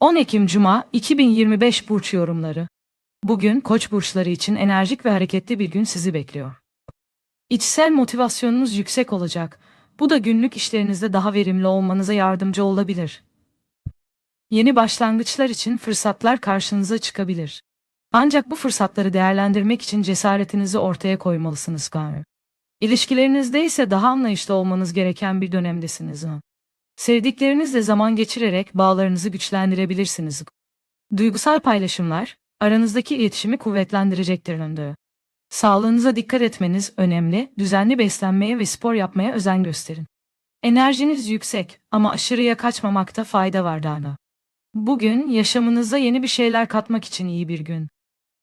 10 Ekim Cuma 2025 burç yorumları. Bugün Koç burçları için enerjik ve hareketli bir gün sizi bekliyor. İçsel motivasyonunuz yüksek olacak. Bu da günlük işlerinizde daha verimli olmanıza yardımcı olabilir. Yeni başlangıçlar için fırsatlar karşınıza çıkabilir. Ancak bu fırsatları değerlendirmek için cesaretinizi ortaya koymalısınız Tanrı. İlişkilerinizde ise daha anlayışlı olmanız gereken bir dönemdesiniz. Sevdiklerinizle zaman geçirerek bağlarınızı güçlendirebilirsiniz. Duygusal paylaşımlar, aranızdaki iletişimi kuvvetlendirecektir önde. Sağlığınıza dikkat etmeniz önemli, düzenli beslenmeye ve spor yapmaya özen gösterin. Enerjiniz yüksek ama aşırıya kaçmamakta fayda var Dana. Bugün yaşamınıza yeni bir şeyler katmak için iyi bir gün.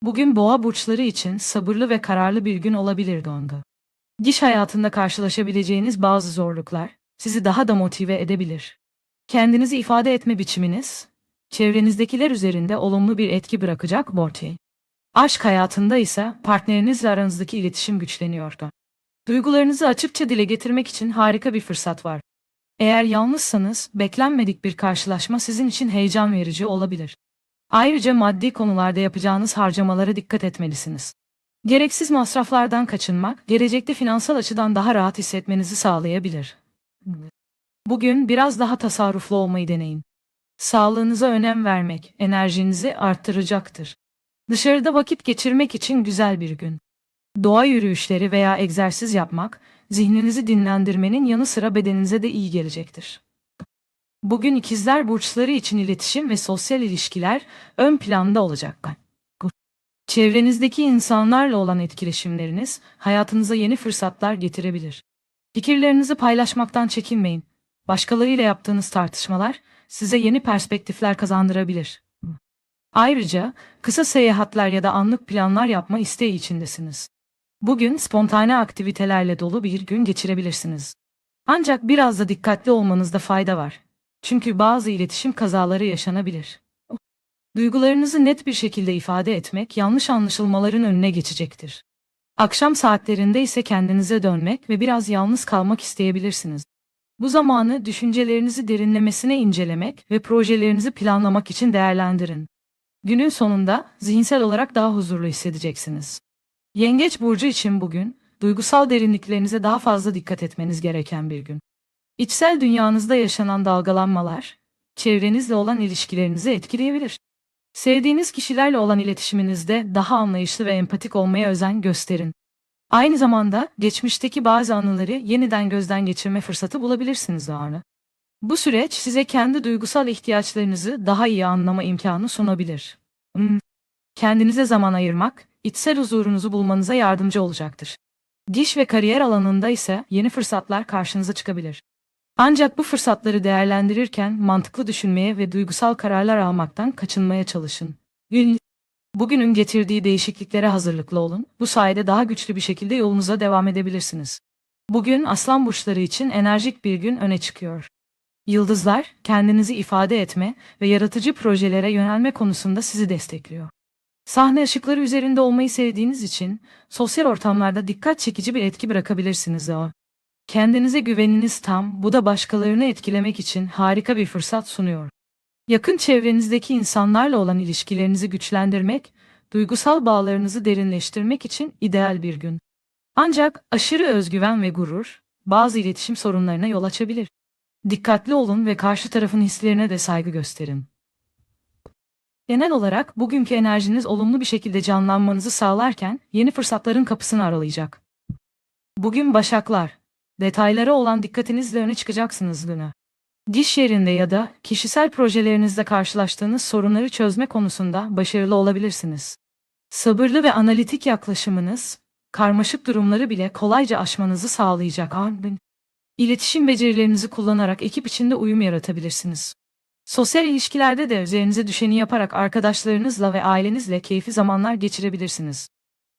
Bugün boğa burçları için sabırlı ve kararlı bir gün olabilir Donga. Diş hayatında karşılaşabileceğiniz bazı zorluklar sizi daha da motive edebilir. Kendinizi ifade etme biçiminiz, çevrenizdekiler üzerinde olumlu bir etki bırakacak Morty. Aşk hayatında ise partnerinizle aranızdaki iletişim güçleniyordu. Duygularınızı açıkça dile getirmek için harika bir fırsat var. Eğer yalnızsanız, beklenmedik bir karşılaşma sizin için heyecan verici olabilir. Ayrıca maddi konularda yapacağınız harcamalara dikkat etmelisiniz. Gereksiz masraflardan kaçınmak, gelecekte finansal açıdan daha rahat hissetmenizi sağlayabilir. Bugün biraz daha tasarruflu olmayı deneyin. Sağlığınıza önem vermek enerjinizi arttıracaktır. Dışarıda vakit geçirmek için güzel bir gün. Doğa yürüyüşleri veya egzersiz yapmak, zihninizi dinlendirmenin yanı sıra bedeninize de iyi gelecektir. Bugün ikizler burçları için iletişim ve sosyal ilişkiler ön planda olacak. Çevrenizdeki insanlarla olan etkileşimleriniz hayatınıza yeni fırsatlar getirebilir. Fikirlerinizi paylaşmaktan çekinmeyin. Başkalarıyla yaptığınız tartışmalar size yeni perspektifler kazandırabilir. Ayrıca kısa seyahatler ya da anlık planlar yapma isteği içindesiniz. Bugün spontane aktivitelerle dolu bir gün geçirebilirsiniz. Ancak biraz da dikkatli olmanızda fayda var. Çünkü bazı iletişim kazaları yaşanabilir. Duygularınızı net bir şekilde ifade etmek yanlış anlaşılmaların önüne geçecektir. Akşam saatlerinde ise kendinize dönmek ve biraz yalnız kalmak isteyebilirsiniz. Bu zamanı düşüncelerinizi derinlemesine incelemek ve projelerinizi planlamak için değerlendirin. Günün sonunda zihinsel olarak daha huzurlu hissedeceksiniz. Yengeç burcu için bugün duygusal derinliklerinize daha fazla dikkat etmeniz gereken bir gün. İçsel dünyanızda yaşanan dalgalanmalar çevrenizle olan ilişkilerinizi etkileyebilir. Sevdiğiniz kişilerle olan iletişiminizde daha anlayışlı ve empatik olmaya özen gösterin. Aynı zamanda geçmişteki bazı anıları yeniden gözden geçirme fırsatı bulabilirsiniz o anı. Bu süreç size kendi duygusal ihtiyaçlarınızı daha iyi anlama imkanı sunabilir. Hmm. Kendinize zaman ayırmak, içsel huzurunuzu bulmanıza yardımcı olacaktır. Diş ve kariyer alanında ise yeni fırsatlar karşınıza çıkabilir. Ancak bu fırsatları değerlendirirken mantıklı düşünmeye ve duygusal kararlar almaktan kaçınmaya çalışın. Gün Bugünün getirdiği değişikliklere hazırlıklı olun. Bu sayede daha güçlü bir şekilde yolunuza devam edebilirsiniz. Bugün aslan burçları için enerjik bir gün öne çıkıyor. Yıldızlar, kendinizi ifade etme ve yaratıcı projelere yönelme konusunda sizi destekliyor. Sahne ışıkları üzerinde olmayı sevdiğiniz için sosyal ortamlarda dikkat çekici bir etki bırakabilirsiniz. Kendinize güveniniz tam, bu da başkalarını etkilemek için harika bir fırsat sunuyor. Yakın çevrenizdeki insanlarla olan ilişkilerinizi güçlendirmek, duygusal bağlarınızı derinleştirmek için ideal bir gün. Ancak aşırı özgüven ve gurur bazı iletişim sorunlarına yol açabilir. Dikkatli olun ve karşı tarafın hislerine de saygı gösterin. Genel olarak bugünkü enerjiniz olumlu bir şekilde canlanmanızı sağlarken yeni fırsatların kapısını aralayacak. Bugün başaklar, detaylara olan dikkatinizle öne çıkacaksınız Luna. Diş yerinde ya da kişisel projelerinizde karşılaştığınız sorunları çözme konusunda başarılı olabilirsiniz. Sabırlı ve analitik yaklaşımınız, karmaşık durumları bile kolayca aşmanızı sağlayacak. İletişim becerilerinizi kullanarak ekip içinde uyum yaratabilirsiniz. Sosyal ilişkilerde de üzerinize düşeni yaparak arkadaşlarınızla ve ailenizle keyifli zamanlar geçirebilirsiniz.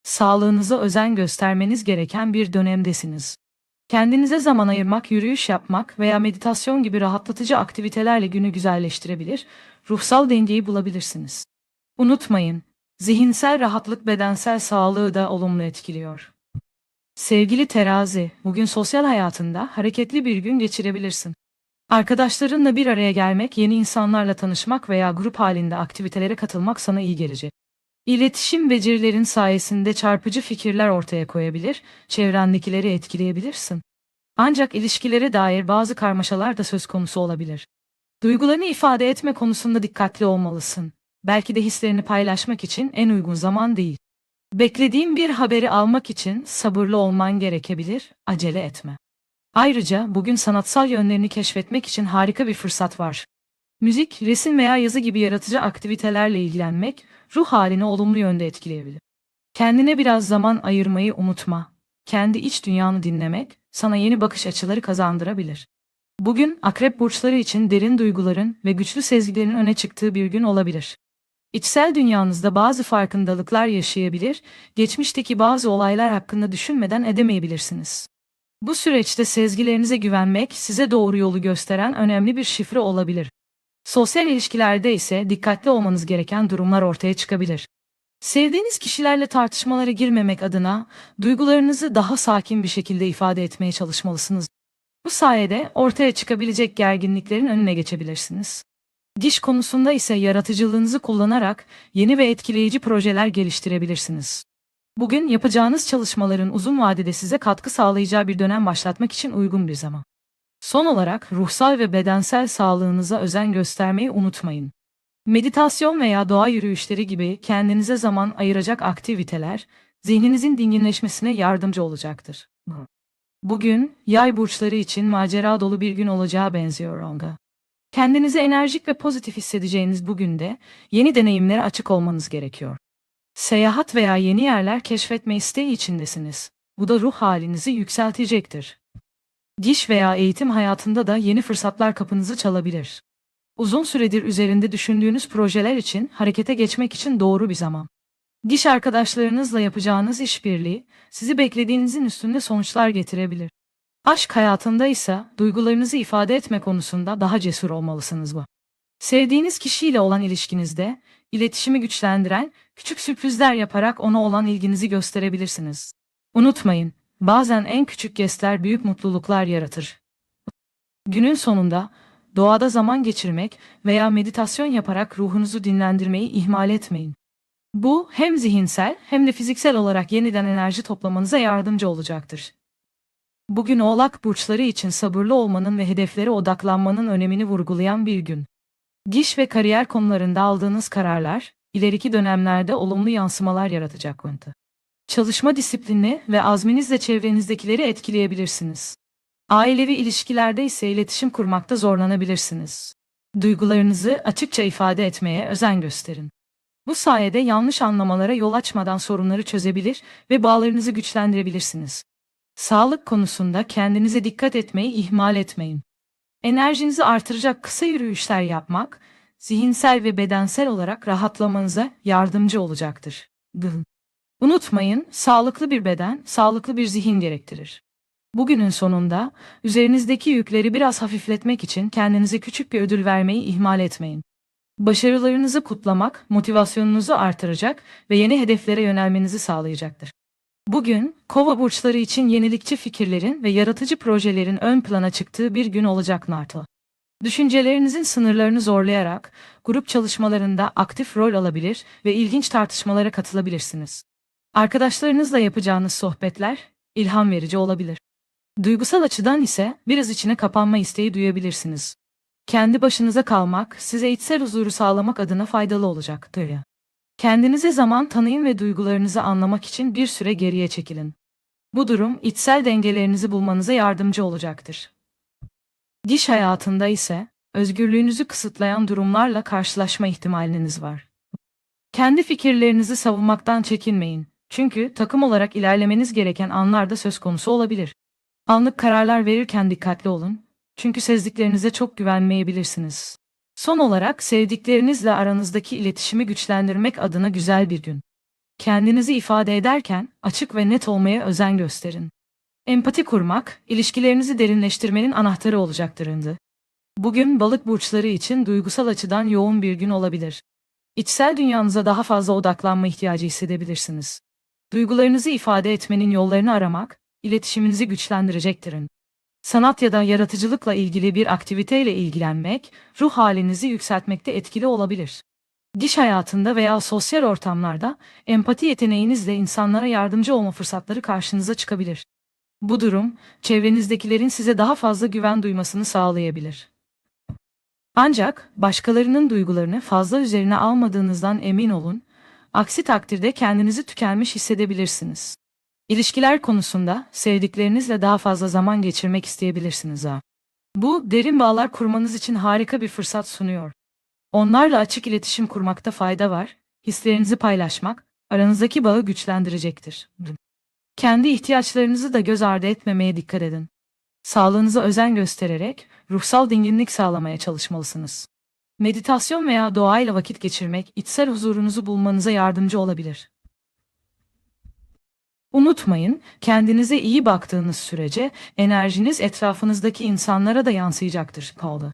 Sağlığınıza özen göstermeniz gereken bir dönemdesiniz. Kendinize zaman ayırmak, yürüyüş yapmak veya meditasyon gibi rahatlatıcı aktivitelerle günü güzelleştirebilir, ruhsal dengeyi bulabilirsiniz. Unutmayın, zihinsel rahatlık bedensel sağlığı da olumlu etkiliyor. Sevgili terazi, bugün sosyal hayatında hareketli bir gün geçirebilirsin. Arkadaşlarınla bir araya gelmek, yeni insanlarla tanışmak veya grup halinde aktivitelere katılmak sana iyi gelecek. İletişim becerilerin sayesinde çarpıcı fikirler ortaya koyabilir, çevrendekileri etkileyebilirsin. Ancak ilişkilere dair bazı karmaşalar da söz konusu olabilir. Duygularını ifade etme konusunda dikkatli olmalısın. Belki de hislerini paylaşmak için en uygun zaman değil. Beklediğin bir haberi almak için sabırlı olman gerekebilir, acele etme. Ayrıca bugün sanatsal yönlerini keşfetmek için harika bir fırsat var. Müzik, resim veya yazı gibi yaratıcı aktivitelerle ilgilenmek ruh halini olumlu yönde etkileyebilir. Kendine biraz zaman ayırmayı unutma. Kendi iç dünyanı dinlemek sana yeni bakış açıları kazandırabilir. Bugün akrep burçları için derin duyguların ve güçlü sezgilerin öne çıktığı bir gün olabilir. İçsel dünyanızda bazı farkındalıklar yaşayabilir, geçmişteki bazı olaylar hakkında düşünmeden edemeyebilirsiniz. Bu süreçte sezgilerinize güvenmek size doğru yolu gösteren önemli bir şifre olabilir. Sosyal ilişkilerde ise dikkatli olmanız gereken durumlar ortaya çıkabilir. Sevdiğiniz kişilerle tartışmalara girmemek adına duygularınızı daha sakin bir şekilde ifade etmeye çalışmalısınız. Bu sayede ortaya çıkabilecek gerginliklerin önüne geçebilirsiniz. Diş konusunda ise yaratıcılığınızı kullanarak yeni ve etkileyici projeler geliştirebilirsiniz. Bugün yapacağınız çalışmaların uzun vadede size katkı sağlayacağı bir dönem başlatmak için uygun bir zaman. Son olarak ruhsal ve bedensel sağlığınıza özen göstermeyi unutmayın. Meditasyon veya doğa yürüyüşleri gibi kendinize zaman ayıracak aktiviteler zihninizin dinginleşmesine yardımcı olacaktır. Bugün yay burçları için macera dolu bir gün olacağı benziyor Ronga. Kendinizi enerjik ve pozitif hissedeceğiniz bugün de yeni deneyimlere açık olmanız gerekiyor. Seyahat veya yeni yerler keşfetme isteği içindesiniz. Bu da ruh halinizi yükseltecektir. Diş veya eğitim hayatında da yeni fırsatlar kapınızı çalabilir. Uzun süredir üzerinde düşündüğünüz projeler için harekete geçmek için doğru bir zaman. Diş arkadaşlarınızla yapacağınız işbirliği sizi beklediğinizin üstünde sonuçlar getirebilir. Aşk hayatında ise duygularınızı ifade etme konusunda daha cesur olmalısınız bu. Sevdiğiniz kişiyle olan ilişkinizde iletişimi güçlendiren küçük sürprizler yaparak ona olan ilginizi gösterebilirsiniz. Unutmayın, bazen en küçük gestler büyük mutluluklar yaratır. Günün sonunda doğada zaman geçirmek veya meditasyon yaparak ruhunuzu dinlendirmeyi ihmal etmeyin. Bu hem zihinsel hem de fiziksel olarak yeniden enerji toplamanıza yardımcı olacaktır. Bugün Oğlak burçları için sabırlı olmanın ve hedeflere odaklanmanın önemini vurgulayan bir gün. Diş ve kariyer konularında aldığınız kararlar, ileriki dönemlerde olumlu yansımalar yaratacak. Çalışma disiplini ve azminizle çevrenizdekileri etkileyebilirsiniz. Ailevi ilişkilerde ise iletişim kurmakta zorlanabilirsiniz. Duygularınızı açıkça ifade etmeye özen gösterin. Bu sayede yanlış anlamalara yol açmadan sorunları çözebilir ve bağlarınızı güçlendirebilirsiniz. Sağlık konusunda kendinize dikkat etmeyi ihmal etmeyin. Enerjinizi artıracak kısa yürüyüşler yapmak, zihinsel ve bedensel olarak rahatlamanıza yardımcı olacaktır. Gıl. Unutmayın, sağlıklı bir beden, sağlıklı bir zihin gerektirir. Bugünün sonunda, üzerinizdeki yükleri biraz hafifletmek için kendinize küçük bir ödül vermeyi ihmal etmeyin. Başarılarınızı kutlamak, motivasyonunuzu artıracak ve yeni hedeflere yönelmenizi sağlayacaktır. Bugün, kova burçları için yenilikçi fikirlerin ve yaratıcı projelerin ön plana çıktığı bir gün olacak Narto. Düşüncelerinizin sınırlarını zorlayarak, grup çalışmalarında aktif rol alabilir ve ilginç tartışmalara katılabilirsiniz. Arkadaşlarınızla yapacağınız sohbetler, ilham verici olabilir. Duygusal açıdan ise biraz içine kapanma isteği duyabilirsiniz. Kendi başınıza kalmak, size içsel huzuru sağlamak adına faydalı olacaktır. Kendinize zaman tanıyın ve duygularınızı anlamak için bir süre geriye çekilin. Bu durum içsel dengelerinizi bulmanıza yardımcı olacaktır. Diş hayatında ise özgürlüğünüzü kısıtlayan durumlarla karşılaşma ihtimaliniz var. Kendi fikirlerinizi savunmaktan çekinmeyin. Çünkü takım olarak ilerlemeniz gereken anlarda söz konusu olabilir. Anlık kararlar verirken dikkatli olun. Çünkü sezliklerinize çok güvenmeyebilirsiniz. Son olarak sevdiklerinizle aranızdaki iletişimi güçlendirmek adına güzel bir gün. Kendinizi ifade ederken açık ve net olmaya özen gösterin. Empati kurmak, ilişkilerinizi derinleştirmenin anahtarı olacaktır. Bugün balık burçları için duygusal açıdan yoğun bir gün olabilir. İçsel dünyanıza daha fazla odaklanma ihtiyacı hissedebilirsiniz. Duygularınızı ifade etmenin yollarını aramak, iletişiminizi güçlendirecektir. Sanat ya da yaratıcılıkla ilgili bir aktiviteyle ilgilenmek, ruh halinizi yükseltmekte etkili olabilir. Diş hayatında veya sosyal ortamlarda empati yeteneğinizle insanlara yardımcı olma fırsatları karşınıza çıkabilir. Bu durum, çevrenizdekilerin size daha fazla güven duymasını sağlayabilir. Ancak başkalarının duygularını fazla üzerine almadığınızdan emin olun, aksi takdirde kendinizi tükenmiş hissedebilirsiniz. İlişkiler konusunda sevdiklerinizle daha fazla zaman geçirmek isteyebilirsiniz ha. Bu, derin bağlar kurmanız için harika bir fırsat sunuyor. Onlarla açık iletişim kurmakta fayda var, hislerinizi paylaşmak, aranızdaki bağı güçlendirecektir. Kendi ihtiyaçlarınızı da göz ardı etmemeye dikkat edin. Sağlığınıza özen göstererek ruhsal dinginlik sağlamaya çalışmalısınız. Meditasyon veya doğayla vakit geçirmek içsel huzurunuzu bulmanıza yardımcı olabilir. Unutmayın, kendinize iyi baktığınız sürece enerjiniz etrafınızdaki insanlara da yansıyacaktır. Paula.